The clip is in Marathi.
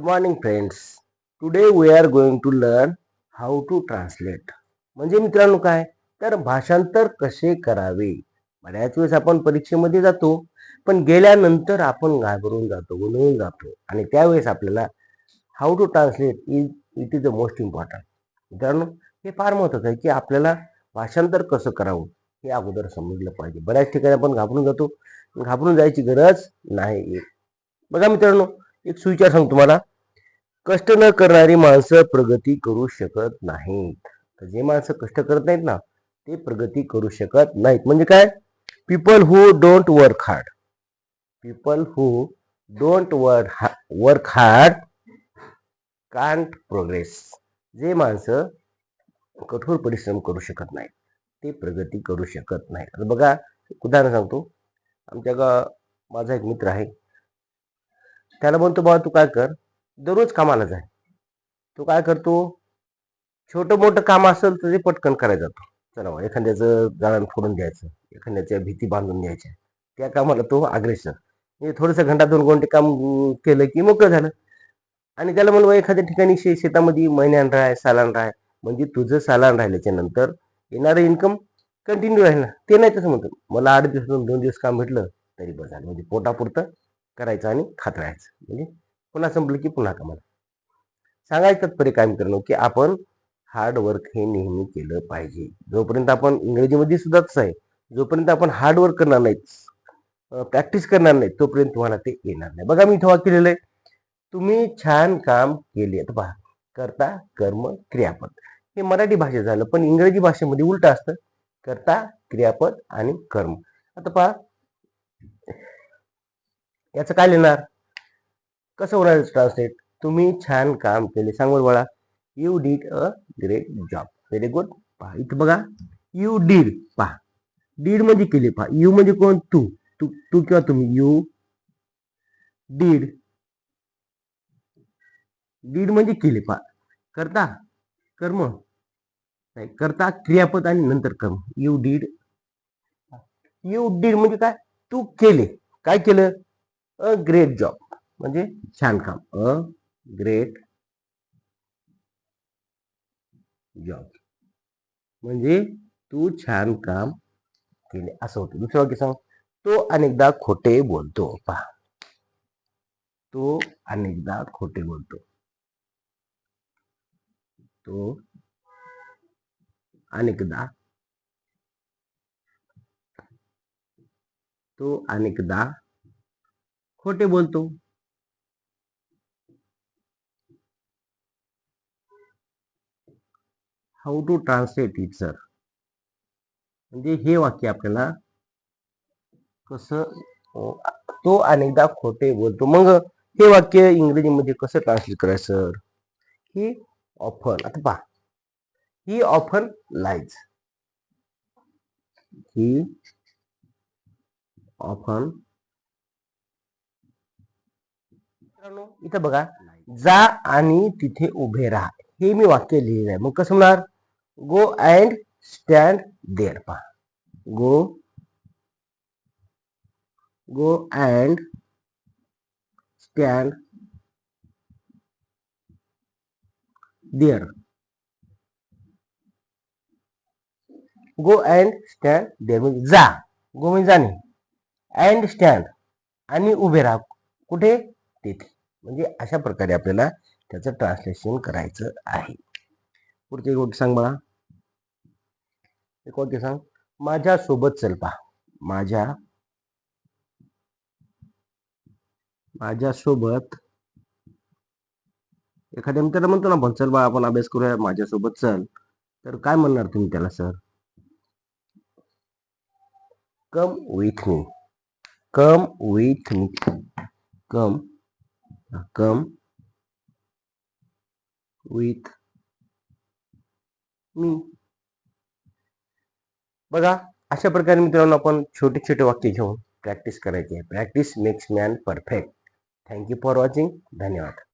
Good morning friends today we are going to learn how to translate म्हणजे मित्रांनो काय? तर भाषांतर कसे करावे? बऱ्याच वेळेस आपण परीक्षेमध्ये जातो पण गेल्यानंतर आपण घाबरून जातो गोंधळून जातो. आणि त्यावेळेस आपल्याला how to translate is it is the most important मित्रांनो हे फार महत्त्वाचं आहे की आपल्याला भाषांतर कसं करावं हे अगोदर समजलं पाहिजे. बऱ्याच ठिकाणी आपण घाबरून जातो. घाबरून जायची गरज नाही. बघा मित्रांनो एक सुविचार सांगतो तुम्हाला. कष्ट न करणारी माणसं प्रगती करू शकत नाहीत. तर जे माणसं कष्ट करत नाहीत ना ते प्रगती करू शकत नाहीत. म्हणजे काय? People who don't work hard people who don't work work hard can't progress जे माणसं कठोर परिश्रम करू शकत नाहीत ते प्रगती करू शकत नाहीत. आता बघा उदाहरण सांगतो. आमच्या गा माझा एक मित्र आहे. त्याला म्हणतो बाबा तू काय कर? दररोज कामाला जाय. तो काय करतो? छोटं मोठं काम असेल तर ते पटकन करायला जातो. चला एखाद्याचं जाळण फोडून द्यायचं एखाद्याच्या भीती बांधून द्यायच्या त्या कामाला तो अग्रेसर म्हणजे थोडंसं घंटा दोन घंटे काम केलं की मोकळं झालं. आणि त्याला म्हणलं एखाद्या ठिकाणी शे शेतामध्ये महिन्यान राहाय सालान राहाय म्हणजे तुझं सालान राहिल्याच्या नंतर येणारं इन्कम कंटिन्यू राहील. ना ते नाही तसं म्हणतो. मला आठ दिवसातून दोन दिवस काम भेटलं तरी बस झालं. म्हणजे पोटापुरतं करायचं आणि खात राहायचं. म्हणजे पुन्हा संपलं की पुन्हा कामाला सांगायचं तात्पर्य काय मित्रांनो की आपण हार्ड वर्क हे नेहमी केलं पाहिजे. जोपर्यंत आपण इंग्रजीमध्ये सुद्धा आहे जोपर्यंत आपण हार्ड वर्क करणार नाही प्रॅक्टिस करणार नाही तोपर्यंत तुम्हाला ते येणार नाही. बघा मी इथं वाक्य लिहिलंय तुम्ही छान काम केले. आता पहा करता कर्म क्रियापद. हे मराठी भाषेत झालं पण इंग्रजी भाषेमध्ये उलट असतं करता क्रियापद आणि कर्म. आता पहा याचं काय लिहिणार? कसं होणार ट्रान्सलेट तुम्ही छान काम केले. सांग बरं you did a great job very good पहा इथं बघा. यू डीड पहा. डीड म्हणजे केले. पहा. यू म्हणजे कोण? तू. तू तू किंवा तुम्ही. यू डीड डीड म्हणजे केले. पहा. करता. कर्म. नाही करता क्रियापद आणि नंतर कर्म. यू डीड यू डीड म्हणजे काय? तू केले. काय केलं? अ ग्रेट जॉब म्हणजे छान काम. A, great. जॉब. म्हणजे तू छान काम केले. असं होतं. दुसरं वाक्य सांग. तो अनेकदा खोटे बोलतो. पहा. तो अनेकदा खोटे बोलतो. तो अनेकदा तो अनेकदा खोटे बोलतो. How to translate it sir म्हणजे हे वाक्य आपल्याला कसं तो अनेकदा खोटे बोलतो. मग हे वाक्य इंग्रजीमध्ये कसं ट्रान्सलेट करायचं सर ही ऑफन आता पहा. ही ऑफन लाईज ही ऑफन मित्रांनो इथं बघा. जा आणि तिथे उभे राहा. हे मी वाक्य लिहिलं आहे मग कसं म्हणणार गो अँड स्टँड देअर पहा. Go go and stand there go and stand there म्हणजे जा. गो म्हणजे जाणे अँड स्टँड आणि उभे राहा. कुठे? तिथे. म्हणजे अशा प्रकारे आपल्याला त्याचं ट्रान्सलेशन करायचं आहे. पुढचे एक वाक्य सांग मला एक वाक्य सांग. माझ्या सोबत चल पा माझ्या माझ्या सोबत एखाद्या मित्राला म्हणतो ना पण चल बा आपण अभ्यास करूया माझ्यासोबत चल. तर काय म्हणणार तुम्ही त्याला sir? Come with me come with me come come with me बघा अशा प्रकारे मित्रांनो आपण छोटे छोटे वाक्य घेऊन प्रॅक्टिस करायची. आहे practice makes man perfect thank you for watching धन्यवाद.